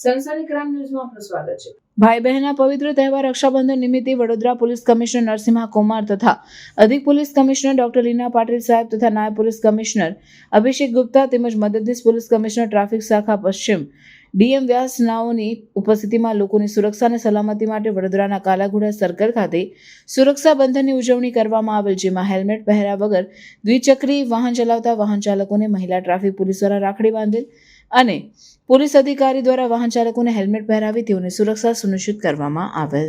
સનસની crime ન્યૂઝમાં આપનું સ્વાગત છે. ભાઈ બહેનના પવિત્ર તહેવાર રક્ષાબંધન નિમિત્તે વડોદરા પોલીસ કમિશનર નરસિંહા કુમાર તથા અધિક police commissioner doctor Leena Patil સાહેબ તથા નાયબ પોલીસ કમિશનર અભિષેક ગુપ્તા તેમજ મદદનીશ પોલીસ કમિશનર ટ્રાફિક શાખા પશ્ચિમ ડીએમ વ્યાસ નાઓની ઉપસ્થિતિમાં લોકોની સુરક્ષા અને સલામતી માટે વડોદરાના કાલાઘોડા સર્કલ ખાતે સુરક્ષા બંધનની ઉજવણી કરવામાં આવેલ, જેમાં હેલ્મેટ પહેર્યા વગર દ્વિચક્રી વાહન ચલાવતા વાહન ચાલકોને મહિલા ટ્રાફિક પોલીસ દ્વારા રાખડી બાંધેલ અને પોલીસ અધિકારી દ્વારા વાહન ચાલકોને હેલ્મેટ પહેરાવી તેઓની સુરક્ષા સુનિશ્ચિત કરવામાં આવેલ.